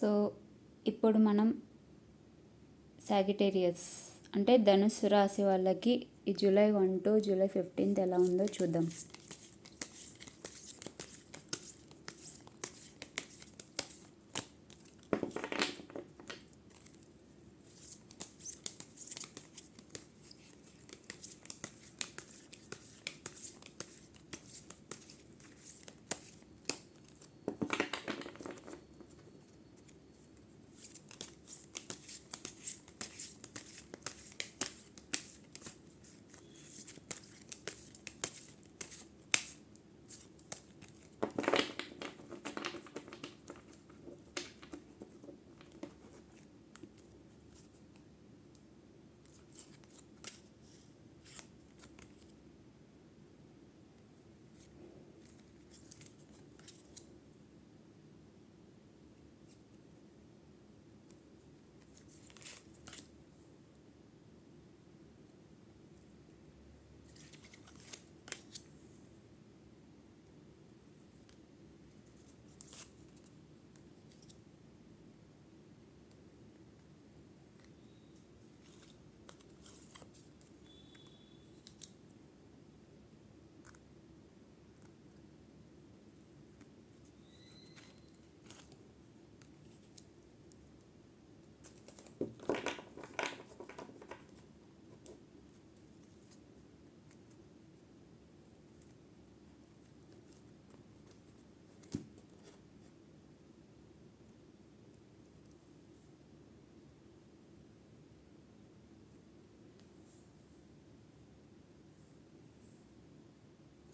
So ఇప్పుడు మనం Sagittarius అంటే ధనుసు రాశి వాళ్ళకి ఈ July one to July fifteenth ఎలా ఉందో చూద్దాం.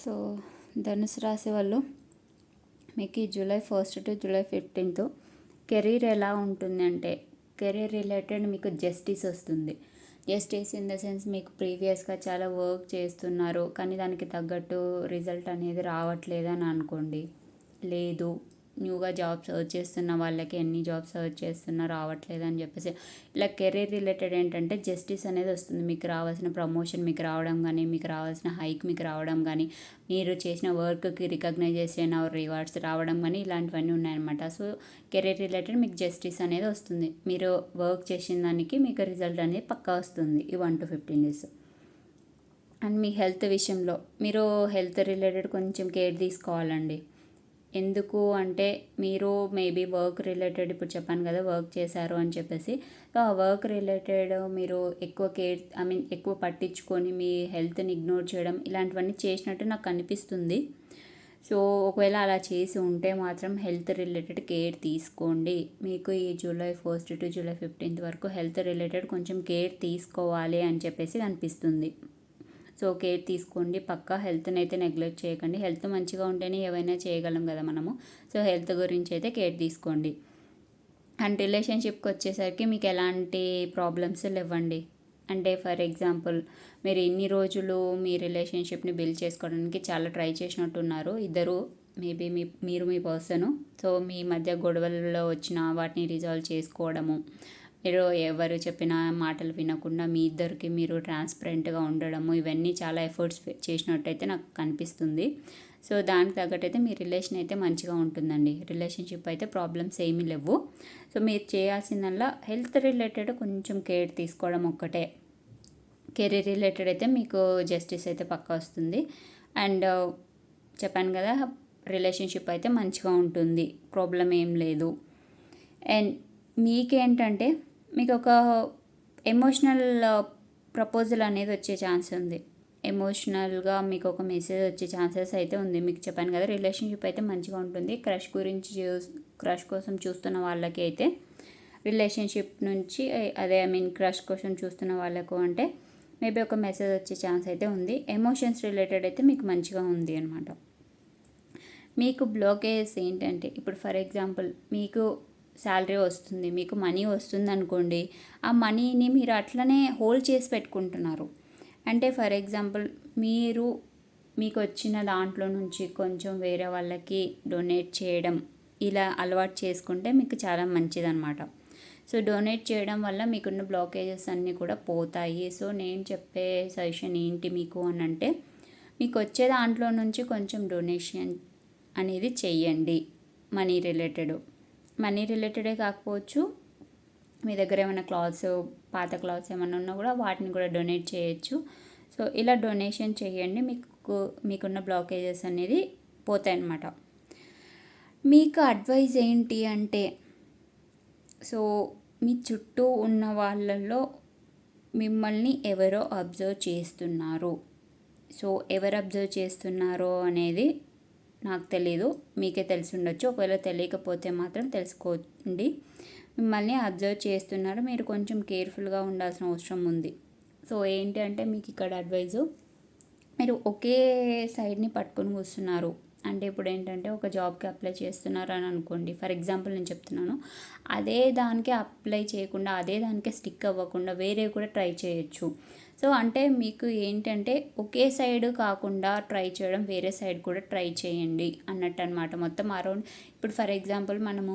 సో ధనుసు రాశి వాళ్ళు మీకు ఈ July first to July fifteenth career ఎలా ఉంటుంది అంటే కెరీర్ రిలేటెడ్ మీకు జస్టిస్ వస్తుంది. జస్టిస్ ఇన్ ద సెన్స్ మీకు ప్రీవియస్గా చాలా వర్క్ చేస్తున్నారు కానీ దానికి తగ్గట్టు రిజల్ట్ అనేది రావట్లేదు అని అనుకోండి. లేదు. న్యూగా జాబ్ సర్చ్ చేస్తున్న వాళ్ళకి ఎన్ని జాబ్ సర్చ్ చేస్తున్నా రావట్లేదు అని చెప్పేసి ఇలా కెరీర్ రిలేటెడ్ ఏంటంటే జస్టిస్ అనేది వస్తుంది. మీకు రావాల్సిన ప్రమోషన్ మీకు రావడం కానీ మీకు రావాల్సిన హైక్ మీకు రావడం కానీ మీరు చేసిన వర్క్కి రికగ్నైజేషన్ ఆర్ రివార్డ్స్ రావడం కానీ ఇలాంటివన్నీ ఉన్నాయన్నమాట. సో కెరీర్ రిలేటెడ్ మీకు జస్టిస్ అనేది వస్తుంది. మీరు వర్క్ చేసిన దానికి మీకు రిజల్ట్ అనేది పక్కా వస్తుంది ఈ one to fifteen days. And me health విషయంలో మీరు హెల్త్ రిలేటెడ్ కొంచెం కేర్ తీసుకోవాలండి. ఎందుకు అంటే మీరు మేబీ వర్క్ రిలేటెడ్ ఇప్పుడు చెప్పాను కదా వర్క్ చేశారు అని చెప్పేసి. సో ఆ వర్క్ రిలేటెడ్ మీరు ఎక్కువ కేర్ ఐ మీన్ ఎక్కువ పట్టించుకొని మీ హెల్త్ని ఇగ్నోర్ చేయడం ఇలాంటివన్నీ చేసినట్టు నాకు అనిపిస్తుంది. సో ఒకవేళ అలా చేసి ఉంటే మాత్రం హెల్త్ రిలేటెడ్ కేర్ తీసుకోండి. మీకు ఈ July first to July fifteenth వరకు హెల్త్ రిలేటెడ్ కొంచెం కేర్ తీసుకోవాలి అని చెప్పేసి అనిపిస్తుంది. సో కేర్ తీసుకోండి. పక్కా హెల్త్ని అయితే నెగ్లెక్ట్ చేయకండి. హెల్త్ మంచిగా ఉంటేనే ఏవైనా చేయగలం కదా మనము. సో హెల్త్ గురించి అయితే కేర్ తీసుకోండి. అండ్ రిలేషన్షిప్కి వచ్చేసరికి మీకు ఎలాంటి ప్రాబ్లమ్స్ లేవండి. అంటే ఫర్ ఎగ్జాంపుల్ మీరు ఎన్ని రోజులు మీ రిలేషన్షిప్ని బిల్డ్ చేసుకోవడానికి చాలా ట్రై చేసినట్టున్నారు. ఇద్దరు మేబీ మీ మీరు మీ పర్సను. సో మీ మధ్య గొడవలలో వచ్చిన వాటిని రిజాల్వ్ చేసుకోవడము. మీరు ఎవరు చెప్పిన మాటలు వినకుండా మీ ఇద్దరికి మీరు ట్రాన్స్పరెంట్గా ఉండడము ఇవన్నీ చాలా ఎఫర్ట్స్ చేసినట్టయితే నాకు కనిపిస్తుంది. సో దానికి తగ్గట్టయితే మీ రిలేషన్ అయితే మంచిగా ఉంటుందండి. రిలేషన్షిప్ అయితే ప్రాబ్లమ్స్ ఏమీ లేవు. సో మీరు చేయాల్సిందల్లా హెల్త్ రిలేటెడ్ కొంచెం కేర్ తీసుకోవడం ఒక్కటే. కెరీర్ రిలేటెడ్ అయితే మీకు జస్టిస్ అయితే పక్క వస్తుంది. అండ్ చెప్పాను కదా రిలేషన్షిప్ అయితే మంచిగా ఉంటుంది. ప్రాబ్లం ఏం లేదు. అండ్ మీకేంటంటే మీకు ఒక ఎమోషనల్ ప్రపోజల్ అనేది వచ్చే ఛాన్స్ ఉంది. ఎమోషనల్గా మీకు ఒక మెసేజ్ వచ్చే ఛాన్సెస్ అయితే ఉంది. మీకు చెప్పాను కదా రిలేషన్షిప్ అయితే మంచిగా ఉంటుంది. క్రష్ గురించి క్రష్ కోసం చూస్తున్న వాళ్ళకి అయితే రిలేషన్షిప్ నుంచి అదే ఐ మీన్ క్రష్ కోసం చూస్తున్న వాళ్ళకు అంటే మేబీ ఒక మెసేజ్ వచ్చే ఛాన్స్ అయితే ఉంది. ఎమోషన్స్ రిలేటెడ్ అయితే మీకు మంచిగా ఉంది అనమాట మీకు బ్లాకేజ్ ఏంటంటే ఇప్పుడు ఫర్ ఎగ్జాంపుల్ మీకు శాలరీ వస్తుంది మీకు మనీ వస్తుంది అనుకోండి ఆ మనీని మీరు అట్లనే హోల్డ్ చేసి పెట్టుకుంటున్నారు. అంటే ఫర్ ఎగ్జాంపుల్ మీరు మీకు వచ్చిన దాంట్లో నుంచి కొంచెం వేరే వాళ్ళకి డొనేట్ చేయడం ఇలా అలవాటు చేసుకుంటే మీకు చాలా మంచిదన్నమాట. సో డొనేట్ చేయడం వల్ల మీకున్న బ్లాకేజెస్ అన్నీ కూడా పోతాయి. సో నేను చెప్పే సజెషన్ ఏంటి మీకు అని అంటే మీకు వచ్చే దాంట్లో నుంచి కొంచెం డొనేషన్ అనేది చెయ్యండి మనీ రిలేటెడ్. మనీ రిలేటెడే కాకపోవచ్చు. మీ దగ్గర ఏమైనా క్లాత్స్ పాత క్లాత్స్ ఏమైనా ఉన్నా కూడా వాటిని కూడా డొనేట్ చేయొచ్చు. సో ఇలా డొనేషన్ చేయండి. మీకు మీకున్న బ్లాకేజెస్ అనేది పోతాయి అన్నమాట మీకు అడ్వైజ్ ఏంటి అంటే సో మీ చుట్టూ ఉన్న వాళ్ళల్లో మిమ్మల్ని ఎవరో అబ్జర్వ్ చేస్తున్నారు. సో ఎవరు అబ్జర్వ్ చేస్తున్నారో అనేది నాకు తెలీదు మీకే తెలిసి ఉండొచ్చు. ఒకవేళ తెలియకపోతే మాత్రం తెలుసుకోండి. మిమ్మల్ని అబ్జర్వ్ చేస్తున్నారు మీరు కొంచెం కేర్ఫుల్గా ఉండాల్సిన అవసరం ఉంది. సో ఏంటి అంటే మీకు ఇక్కడ అడ్వైజు మీరు ఒకే సైడ్ని పట్టుకొని కూర్చున్నారు. అంటే ఇప్పుడు ఏంటంటే ఒక జాబ్కి అప్లై చేస్తున్నారు అని అనుకోండి ఫర్ ఎగ్జాంపుల్ నేను చెప్తున్నాను అదే దానికి అప్లై చేయకుండా అదే దానికి స్టిక్ అవ్వకుండా వేరే కూడా ట్రై చేయొచ్చు. సో అంటే మీకు ఏంటంటే ఒకే సైడ్ కాకుండా ట్రై చేయడం వేరే సైడ్ కూడా ట్రై చేయండి అన్నట్టు అనమాట మొత్తం అరౌండ్ ఇప్పుడు ఫర్ ఎగ్జాంపుల్ మనము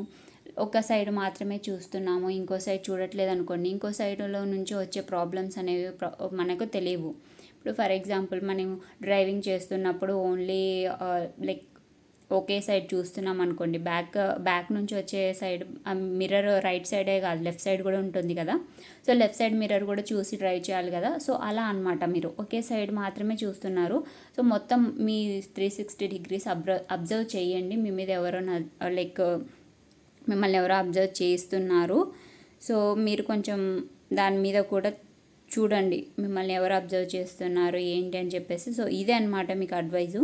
ఒక సైడ్ మాత్రమే చూస్తున్నాము ఇంకో సైడ్ చూడట్లేదు అనుకోండి ఇంకో సైడ్లో నుంచి వచ్చే ప్రాబ్లమ్స్ అనేవి మనకు తెలియవు. ఇప్పుడు ఫర్ ఎగ్జాంపుల్ మనం డ్రైవింగ్ చేస్తున్నప్పుడు ఓన్లీ లైక్ uh, ఒకే సైడ్ చూస్తున్నాం అనుకోండి. బ్యాక్ బ్యాక్ నుంచి వచ్చే సైడ్ మిర్రర్ రైట్ సైడే కాదు లెఫ్ట్ సైడ్ కూడా ఉంటుంది కదా. సో లెఫ్ట్ సైడ్ మిర్రర్ కూడా చూసి డ్రైవ్ చేయాలి కదా. సో అలా అనమాట మీరు. ఒకే సైడ్ మాత్రమే చూస్తున్నారు. సో మొత్తం మీ త్రీ సిక్స్టీ డిగ్రీస్ అబ్జర్వ్ చేయండి. మీ మీద ఎవరో లైక్ మిమ్మల్ని ఎవరో అబ్జర్వ్ చేస్తున్నారు సో మీరు కొంచెం దాని మీద కూడా చూడండి మిమ్మల్ని ఎవరు అబ్జర్వ్ చేస్తున్నారు ఏంటి అని చెప్పేసి. సో ఇదే అనమాట మీకు అడ్వైజు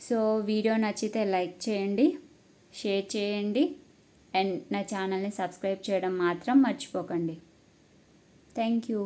సో వీడియో నచ్చితే లైక్ చేయండి షేర్ చేయండి అండ్ నా ఛానల్ని సబ్స్క్రైబ్ చేయడం మాత్రం మర్చిపోకండి. Thank you